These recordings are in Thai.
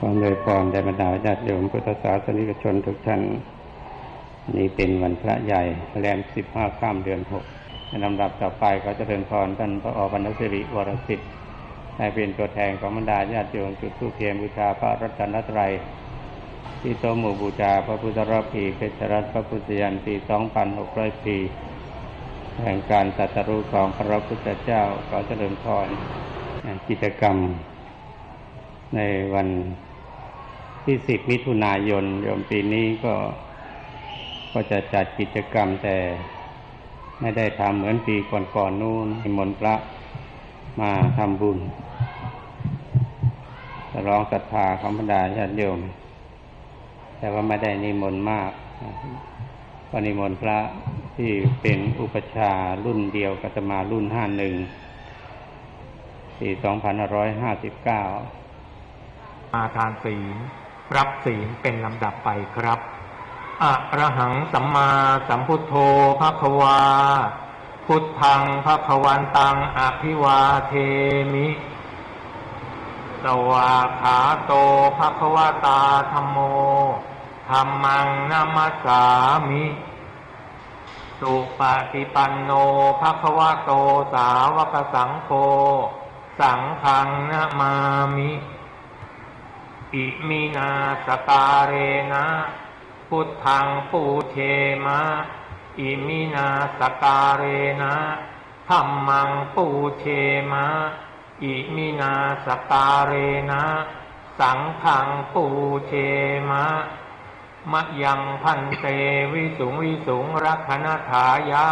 ความโดยพรได้บรรดาญาติโยมพุทธศาสนิกชนทุกท่านนี้เป็นวันพระใหญ่แรมสิบห้าข้ามเดือนหกในลำดับต่อไปเขาจะเดินพรท่านพระอบัณสิริวรสิทธิ์ให้เป็นตัวแทนของบรรดาญาติโยมจุดธูปเทียนบูชาพระรัตนตรัยที่โตหมู่บูชาพระพุทธรูปปีเพชรรัตพระพุทธยันปีสองพันหกร้อยปีแห่งการตรัสรู้ของพระพุทธเจ้าก็เจริญพรกิจกรรมในวัน ที่สิบมิถุนายนโยมปีนี้ก็ก็จะจัดกิจกรรมแต่ไม่ได้ทำเหมือนปีก่อนๆนู่นนิมนต์พระมาทำบุญจะร้องศรัทธาของบรรดาญาติโยม แต่ว่าไม่ได้นิมนต์มากก็นิมนต์พระที่เป็นอุปชารุ่นเดียวกัตมารุ่นห้าหนึ่งปีสองพันร้อยห้าสิบเก้ามาทานศีล รับศีลเป็นลำดับไปครับอะระหังสัมมาสัมพุทโธภะคะวา พุทธังภะคะวันตังอภิวาเทมิสวาขาโตภะคะวตาธรรมโมธรรมังนามัสสามิสุปฏิปันโนภะคะวะโตสาวกสังโฆ สังฆังนามามิ อิมินาสการเรนะพุทธังปูเทมะ อิมินาสการเรนะธรรมังปูเทมะ อิมินาสการเรนะสังฆังปูเทมะมะยังพันเตวิสุงวิสุงรักขณถายะ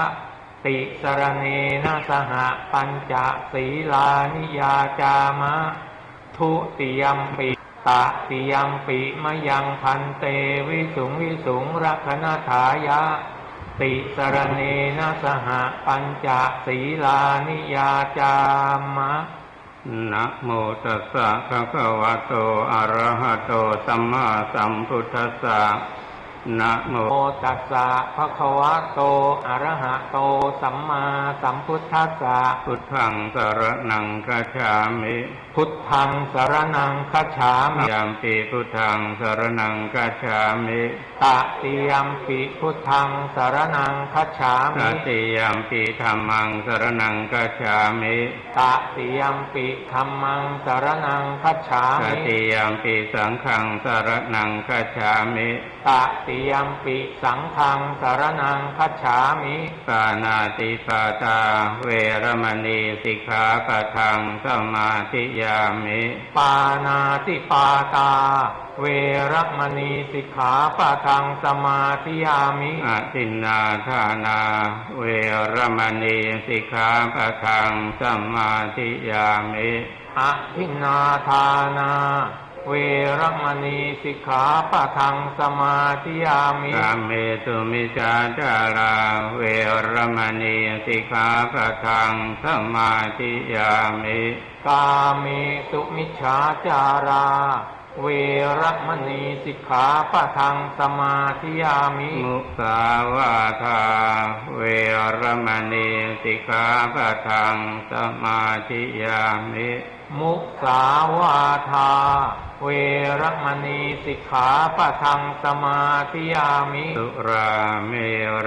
ติสรเนนะสหปัญจศีลานิยาจามะ ทุติยมปิ ตะปิยังปิมยังพันเตวิสุงวิสุงรักนาถายะ ติสรเนนะสหปัญจศีลานิยาจามะนะโมตัสสะภะคะวะโตอะระหะโตสัมมาสัมพุทธัสสะ นะโมโมตัสสะภะคะวะโต อะระหะโต สัมมาสัมพุทธัสสะ พุทธังสรณังคัจฉามิ พุทธังสรนังคัจฉามิยามปีพุทธังสรณังคัจฉามิตติยมปิพุทธังสรนังคัจฉาตมิติยามปีธรรมังสรณังคัจฉามิตติยมปิธรรมังสรนังคัจฉาตมิติยามปีสังฆังสรณังคัจฉามิตติยมปิสังฆังสรนังคัจฉามิปานาติปาตาเวรมณีสิกขาปะทังสมาธิยามิปานาติปาตา เวรมณีสิกขาปะทังสมาธิยามิอาทินนาทานา เวรมณีสิกขาปะทังสมาธิยามิอทินนาทานา เวรมณีสิกขาปะทังสมาธิยามิกามเมตุมิจาจาราเวรมณีสิกขาปะทังสมาธิยามิ กาเมสุมิจฉาจารา เวรมณีสิกขาปะทังสมาธิยามิ มุสาวาทา เวรมณีสิกขาปะทังสมาธิยามิ มุสาวาทา เวรมณีสิกขาปะทังสมาธิยามิ สุราเม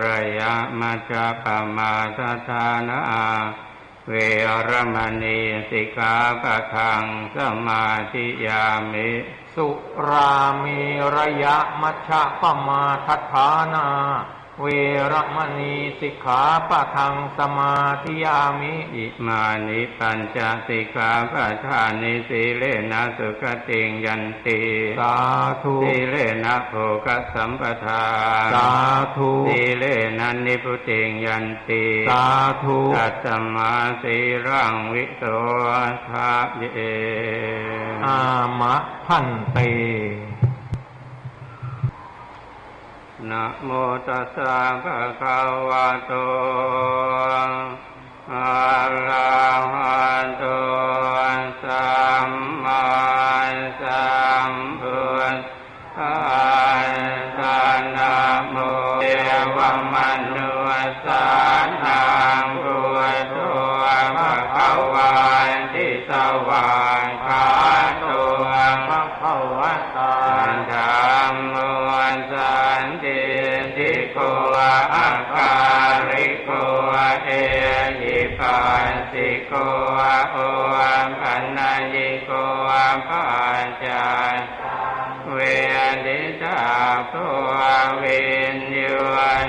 รยะมัจจปมาทฐานาเวรมณีสิกขาปะทังสมาธิยามิ สุรามีระยะมัชฌะปมาทัฏฐานา เวรมณีสิกขาปะทังสมาธิยามิ อิมานิปัญจสิกขาปะทานิสีเลนะสุขติงยันติสาธุสีเลนะโภคสัมปทาสาธุสีเลนะนิพุติงยันติสาธุตัตตมาสีรังวิโสทะเยอามะพันเต นะโมตัสสะภะคะวะโตอะระหะโตสัมมาสัมพุทธัสสะนะโมเอวมนุสานังพุทโธภะคะวันติสวา โกอาคาริโกเอหิปัสสิโกโอปันนายิโกปัจจายเวทิตาโพวินยู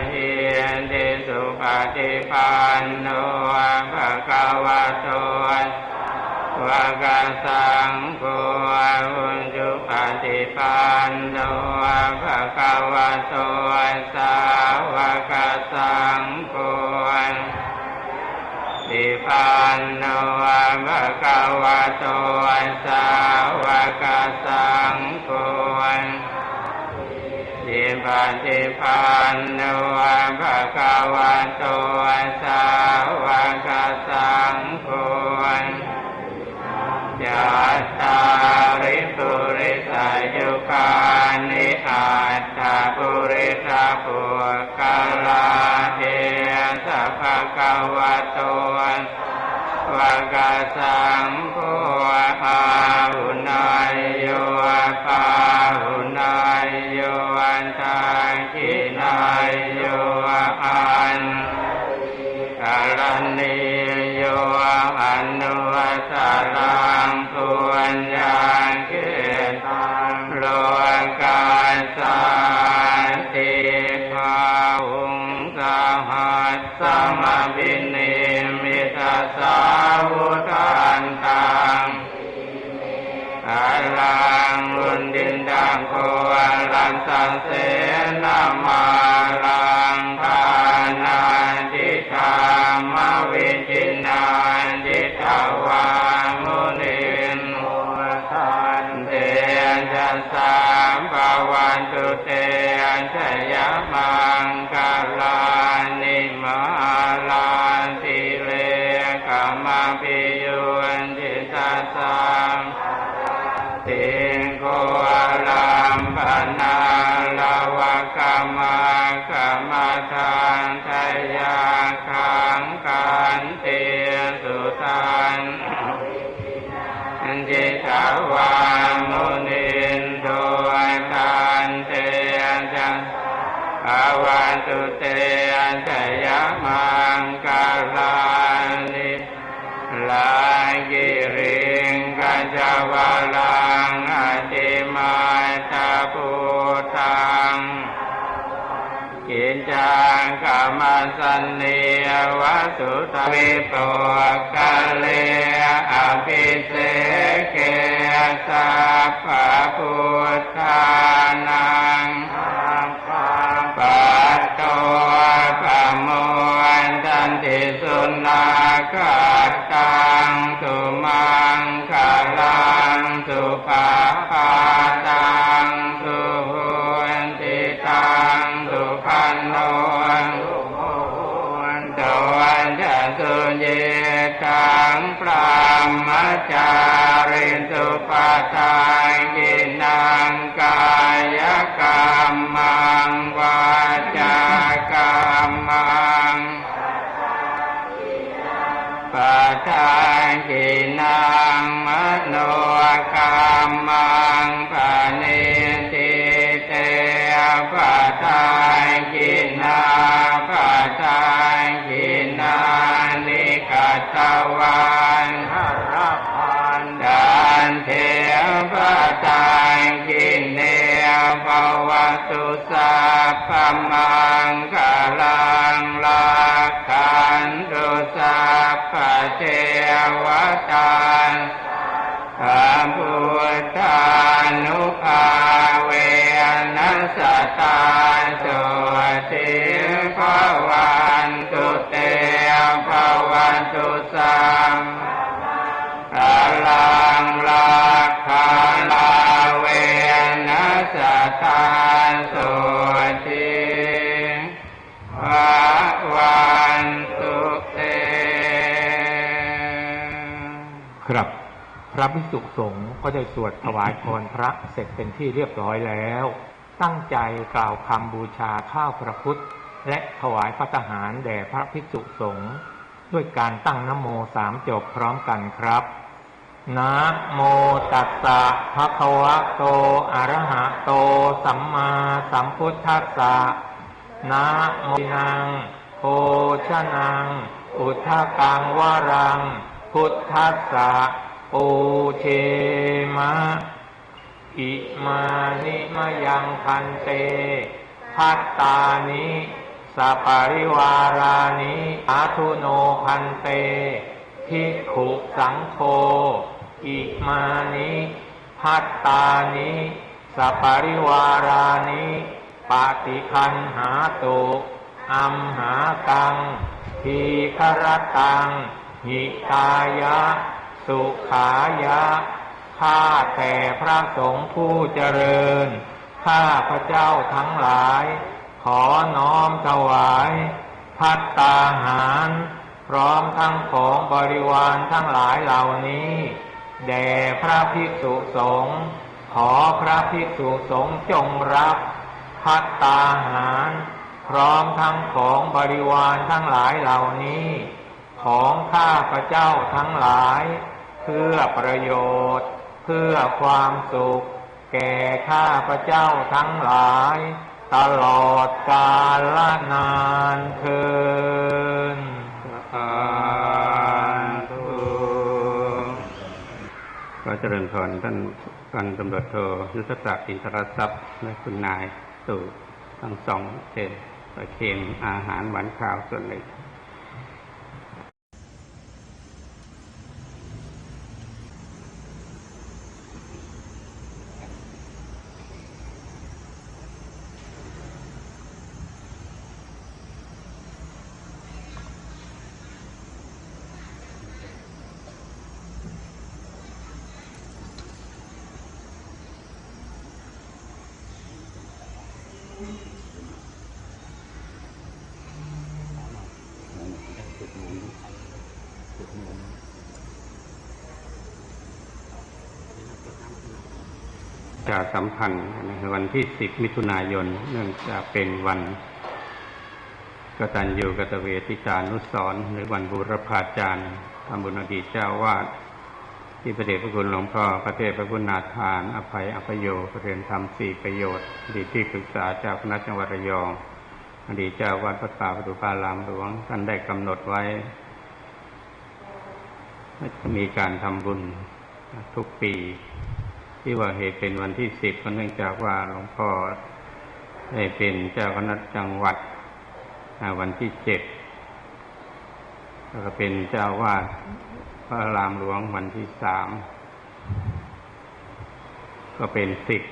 เฮียนติสุปฏิปันโนภะคะวะโต วากาสังโฆอุจุปฏิปันโนภะคะวะโตสาวกสังโฆติปันโนภะคะวะโตสาวกสังโฆติปฏิปันโนภะคะวะโตสาวกสังโฆ ยัตตาริปุริสายุคานิอัตตาปุริสาปุกาลาเทสัพพะคะวะโตวากาสังโฆอาหุนายโยปาหุนายโยอันตาคินายโยอันกาลนิโยอนุวั สลังปุญญาเกตังโลกาสันติภาวุงสหัสสมบินิมิตาสาวุทันตังอาลังรุนดินดังโคอาลันสังเสนามาลังทานาจิตามวิ ชยมังกาลานิมาลาสิเลกามาปิยุนจิตาสามติงโกลัมปนาลาวกามากามทานทยาขังกันเตสุตันจิตาวามุนิาวันตุเตชยมังกาลานิลากิริงกัจจวาลังอติมาตาพุทังกินจังกามาสันเนยวสุตวิปกะเลอภิเสเกสัพพุทธานัง กัตตังสุมังคลังสุปาปาตังสุหุนติตังสุพันโนสุโหนตวันจะสุเยตังปรามจารินสุปาทานกินังกายกรรมังวาจากรรมัง ปัจจายกินังมา วตุสัพพมังกาลังลาคันตุสัพพเทวตาพระพุทธานุภาเวนัสตาสุติภวันตุเตภวันตุสัม ระภิกษุสงฆ์ก็ได้สวดถวายพรพระเสร็จเป็นที่เรียบร้อยแล้ว ตั้งใจกล่าวคำบูชาข้าวพระพุทธ และถวายพระทหารแด่พระภิกษุสงฆ์ด้วยการตั้งนโมสามจบพร้อมกันครับนะโมตัสสะภะคะวะโต อะระหะโต สัมมาสัมพุทธัสสะนะโมนังโภชนัง อุทธกังวรัง พุทธัสสะ ปูเชมะ อิมานิมะยังพันเต พัตตานิสัปริวารานิอาทุโนพันเตภิกขุสังโฆอิมานิพัตตานิสัปริวารานิปฏิคันหาตุอัมหากังทีครตังหิตายะ สุขายะ ข้าแต่พระสงฆ์ผู้เจริญ ข้าพระเจ้าทั้งหลาย ขอน้อมถวาย พัตตาหาร พร้อมทั้งของบริวารทั้งหลายเหล่านี้ แด่พระภิกษุสงฆ์ขอพระภิกษุสงฆ์จงรับ พัตตาหาร พร้อมทั้งของบริวารทั้งหลายเหล่านี้ ของข้าพระเจ้าทั้งหลาย เพื่อประโยชน์ เพื่อความสุข แก่ข้าพระเจ้าทั้งหลาย ตลอดกาลนานเทินสาธุก็เจริญพรท่านพันตำรวจโทยุทธศักดิ์อินทรทรัพย์และคุณนายสู่ทั้งสองเจนประเคนอาหารหวานข้าวส่วนหนึ่ง จะสัมพันธ์ในวันที่10มิถุนายน เนื่องจากเป็นวันกตัญญูกตเวทิตานุสรณ์หรือวันบูรพาจารย์ทำบุญอดีตเจ้าวาดที่พระเดชพระคุณหลวงพ่อพระเทพพระคุณนาทาน อภัยอภโยประเรียนธรรมสี่ประโยชน์อดีตที่ปรึกษาเจ้าคณะจังหวัดระยองอดีตเจ้าวัดพระป่าประตูพารามหลวงท่านได้กำหนดไว้จะมีการทำบุญทุกปี ที่ว่าเหตุเป็นวันที่สิบก็เนื่องจากว่าหลวงพ่อได้เป็นเจ้าคณะจังหวัดวันที่เจ็ดแล้วก็เป็นเจ้าวาดพระรามหลวงวันที่สามก็เป็นสิบ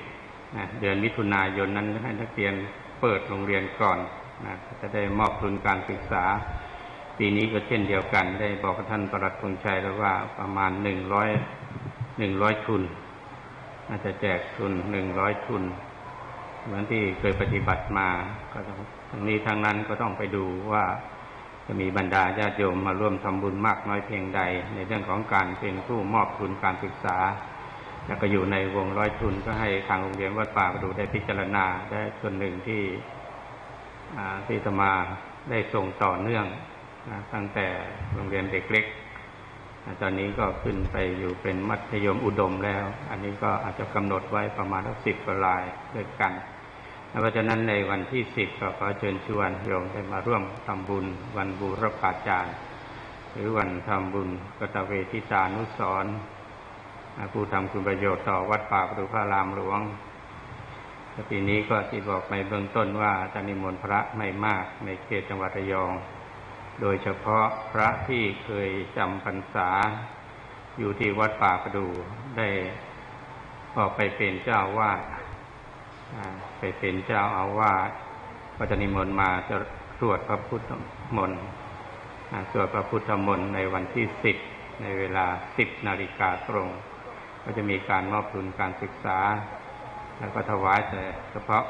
นะเดือนมิถุนายนนั้นให้นักเรียนเปิดโรงเรียนก่อนนะจะได้มอบทุนการศึกษา ปีนี้ก็เช่นเดียวกัน ได้บอกกับท่านประหลัดธงชัยแล้วว่าประมาณหนึ่งร้อยหนึ่งร้อยทุน อาจจะแจกทุนหนึ่งร้อยทุน เหมือนที่เคยปฏิบัติมา ก็ต้องทั้งนี้ทั้งนั้นก็ต้องไปดูว่าจะมีบรรดาญาติโยมมาร่วมทำบุญมากน้อยเพียงใด ในเรื่องของการเป็นผู้มอบทุนการศึกษา แล้วก็อยู่ในวงร้อยทุนก็ให้ทางโรงเรียนวัดป่าประดูได้พิจารณาได้ส่วนหนึ่งที่ที่อาตมาได้ส่งต่อเนื่องนะตั้งแต่โรงเรียนเด็กเล็ก ตอนนี้ก็ขึ้นไปอยู่เป็นมัธยมอุดมแล้ว อันนี้ก็อาจจะกำหนดไว้ประมาณสิบกว่ารายด้วยกันเพราะฉะนั้นในวันที่สิบก็ขอเชิญชวนโยมได้มาร่วมทำบุญวันบูรพาจารย์ หรือวันทำบุญกตเวทิตานุสรณ์อ่าผู้ทำคุณประโยชน์ต่อวัดป่าประดูพระรามหลวงปีนี้ก็ที่บอกในเบื้องต้นว่าจะนิมนต์พระไม่มากในเขตจังหวัดระยอง โดยเฉพาะพระที่เคยจำพรรษา อยู่ที่วัดป่าประดูได้ออกไปเป็นเจ้าวาดไปเป็นเจ้าอาวาสก็จะนิมนต์มาจะสวดพระพุทธมนต์สวดพระพุทธมนต์ในวันที่สิบในเวลาสิบนาฬิกาตรง ก็จะมีการมอบทุนการศึกษา แล้วก็ถวายแต่เฉพาะ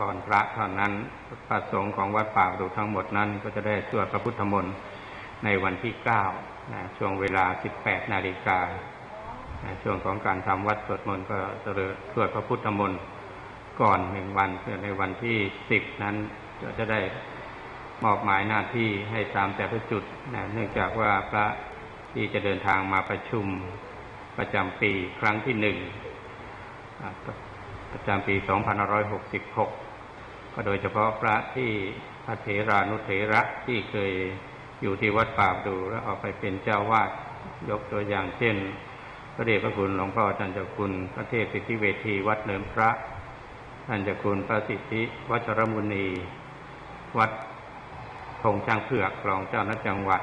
ก่อนพระเท่านั้นพระสงฆ์ของวัดป่าประดูทั้งหมดนั้น ก็จะได้สวดพระพุทธมนต์ในวันที่เก้านะช่วงเวลา18นาฬิกานะช่วงของการทำวัดสวดมนต์ก็จะสวดพระพุทธมนต์ก่อนหนึ่งวันเพื่อในวันที่10นั้นก็จะได้มอบหมายหน้าที่ให้ตามแต่ละจุดนะเนื่องจากว่าพระที่จะเดินทางมาประชุมประจำปีครั้งที่หนึ่ง ประจำปี 2566 ก็โดยเฉพาะพระที่พระเถรานุเถระที่เคยอยู่ที่วัดป่าดูแล้วออกไปเป็นเจ้าวาดยกตัวอย่างเช่น พระเดชพระคุณหลวงพ่อท่านเจ้าคุณ พระเทพสิทธิเวทีวัดเนิมพระท่านเจ้าคุณพระสิทธิวัชรมุนี วัดพงช้างเผือกรองเจ้าหน้าจังหวัด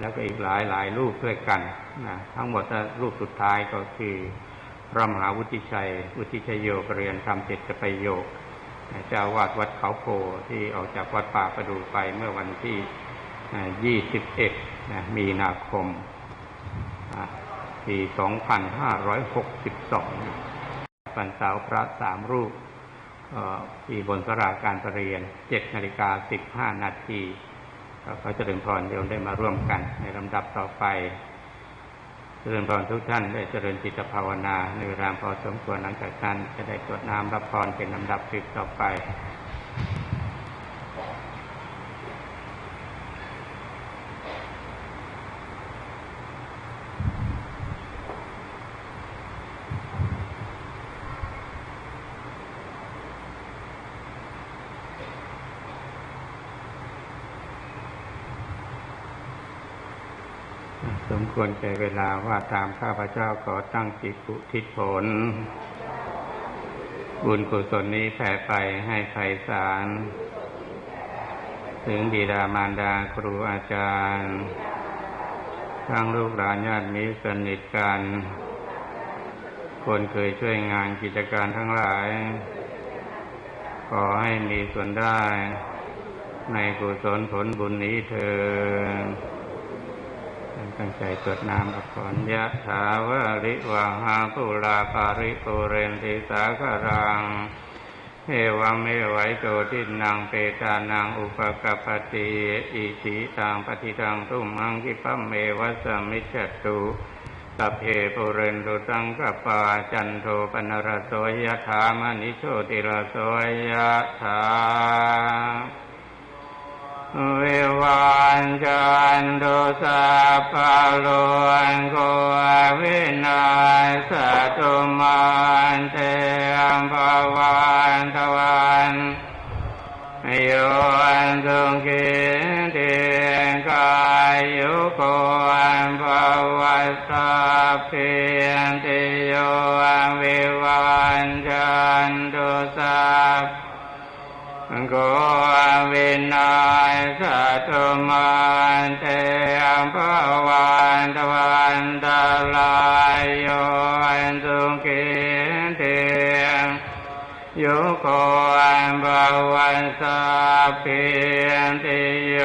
แล้วก็อีกหลายหลายรูปด้วยกันนะทั้งหมดรูปสุดท้ายก็คือ พระมหาวุฒิชัย วุฒิชัยโยปรริยนธรรมเจ็ดจะไปโยกเจ้าวาดวัดเขาโพที่ออกจากวัดป่าประดูไปเมื่อวันที่ 21 มีนาคม ปี 2562ปันสาวพระสามรูปที่บนสราการประเรียน 7 นาฬิกา 15 นาทีเขาเจริญพรโยมได้มาร่วมกันในลำดับต่อไป เจริญพรทุกท่านได้เจริญจิตภาวนาในเวลาพอสมควรหลังจากนั้นจะได้ตรวจน้ำรับพรเป็นลำดับสืบต่อไป สม ควรแก่เวลาว่าตามข้าพเจ้าขอตั้งจิตอุทิศผล บุญกุศลนี้แผ่ไปให้ไพศาลถึงบิดามารดาครูอาจารย์ ทั้งลูกหลานญาติมิตรสนิทกัน คนเคยช่วยงานกิจการทั้งหลาย ขอให้มีส่วนได้ในกุศลผลบุญนี้เถิด ตั้งใจตรวจน้ำกับก่อนยะถาวะริวาหาปุราปาริปุเรนติสาคารังเอวเมไหวโจทินังเปตานังอุปกปปติอิชิตังปฏิตังตุมังคิปะเมวัสมิจฉตุสัพเพปุเรนตุตังกปาจันโทปนรโสยะถามณิโชติรโสยะถา วิวันจันตุสัพพโลนโกวินาสตุมันเตอัมภวันตวันโยนสุขิเตียงกายยุโกนภวัสสะเพียนติโยวิวันจันตุสัพ โกวินาสตุมันเตอัมภวันตวันตาลายโยอันสุขิเตียงยุโกอันภวันสาเพียนติโย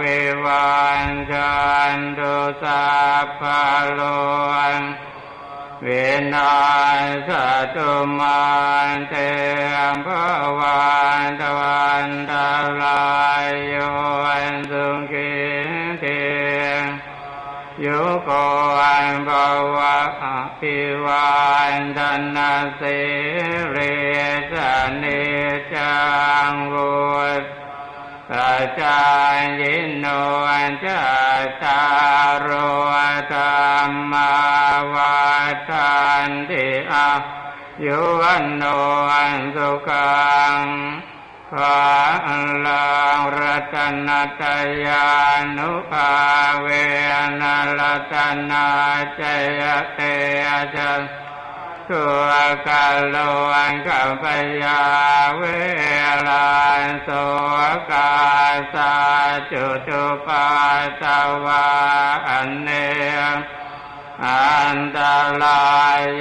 วิวันจันตุสัพพโลน เวนัสตุมันเตอัมภวันตวันตาลายโยอันสุขิเตียงยุโกอันภวะอภิวันทนาสิเรสเนจังวุต อาจารยินโนอันจัตตารโอธรรมาวัฏันติอายุวันโนอันสุขังขอลังรัตนตยานุภาเวนรัตนาจยเตจัน วกาโลอันกัปยาเวลาโสกาสาจุตุปาตวาอันเนอันตรา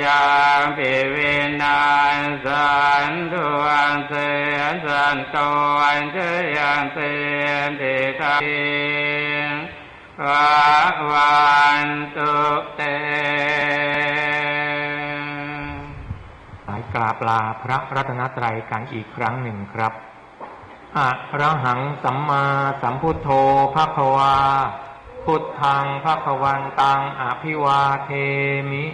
ยาปิวินาสันตุอันเสนสันโตอันเจยันเสนติตาภาวันตุเต กราบลาพระรัตนตรัยกันอีกครั้งหนึ่งครับอะระหังสัมมาสัมพุทโธภะคะวา พุทธังภะคะวันตังอภิวาเทมิ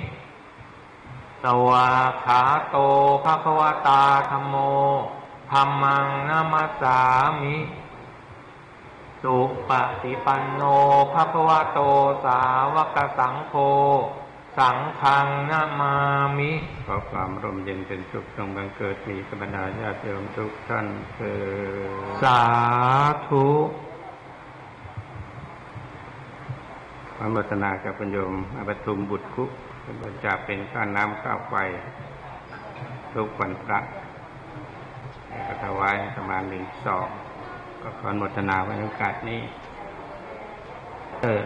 สวาขาโตภะคะวตาธรรมโมธรรมังนามัสสามิสุปฏิปันโนภะคะวะโตสาวกสังโฆ สังฆังนามามิ ขอความร่มเย็นเป็นสุขจงบังเกิดมีกับบรรดาญาติโยมทุกท่านเถิดสาธุขออนุโมทนากับคุณโยมอาปทุมบุตรคุเป็นบริจาคเป็นค่าน้ำข้าวไฟทุกวันพระแล้วก็ถวายประมาณหนึ่งสองก็ขออนุโมทนาไว้ในโอกาสนี้เออ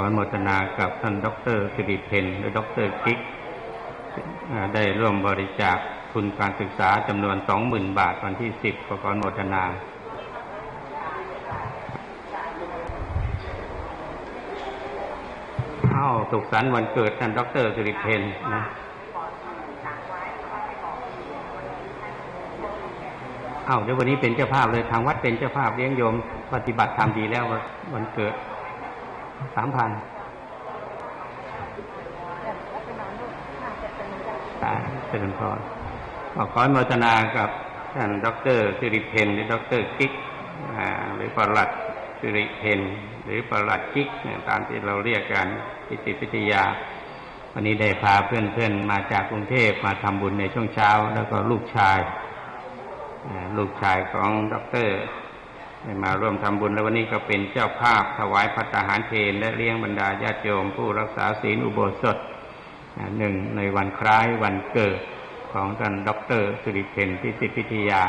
อขออนุโมทนากับท่านดรสิริเพนและดรกิ๊กได้ร่วมบริจาคทุนการศึกษาจำนวนสองหมื่นบาทวันที่สิบขอขอนุโมทนาเอ้าสุขสันต์วันเกิดท่านดรสิริเพนนะเอ้าเดี๋ยววันนี้เป็นเจ้าภาพเลยทางวัดเป็นเจ้าภาพเลี้ยงโยม ปฏิบัติธรรมดีแล้ววันเกิด สามพันตายเจริญพรขอขอนุโมทนากับท่านดรสิริเพนหรือดรกิ๊กหรือประหลัดสิริเพนหรือประหลัดกิ๊กตามที่เราเรียกกันพิจิตพิทยา วันนี้ได้พาเพื่อนๆมาจากกรุงเทพมาทำบุญในช่วงเช้า แล้วก็ลูกชาย ลูกชายของด็อกเตอร์ ได้มาร่วมทำบุญและวันนี้ก็เป็นเจ้าภาพถวายพัตตาหารเพลและเลี้ยงบรรดาญาติโยมผู้รักษาศีลอุโบสถหนึ่งในวันคล้ายวันเกิดของท่านด็อกเตอร์สุริเพนพิสิทธิพิทยา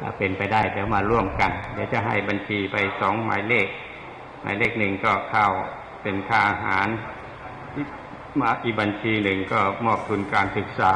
ถ้าเป็นไปได้เดี๋ยวมาร่วมกัน เดี๋ยวจะให้บัญชีไปสองหมายเลข หมายเลขหนึ่งก็เข้าเป็นค่าอาหาร มาอีบัญชีหนึ่งก็มอบทุนการศึกษา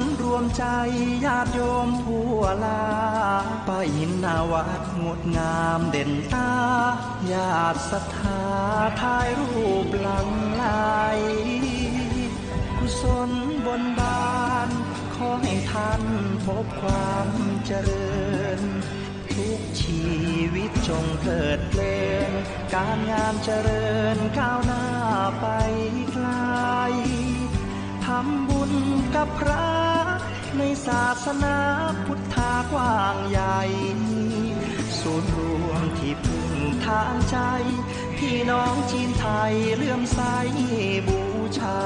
นย์รวมใจญาติโยมทั่วลาป้ายินนาวัดงดงามเด่นตาญาติศรัทธาถ่ายรูปหลังไหลกุศลบนบานขอให้ท่านพบความเจริญ ทุกชีวิตจงเพิดเพลินการงานเจริญก้าวหน้าไปไกล ทำบุญกับพระในศาสนาพุทธากว้างใหญ่ส่วนย์รวมที่พึ่งทางใจ พี่น้องจีนไทยเลื่อมใสบูชา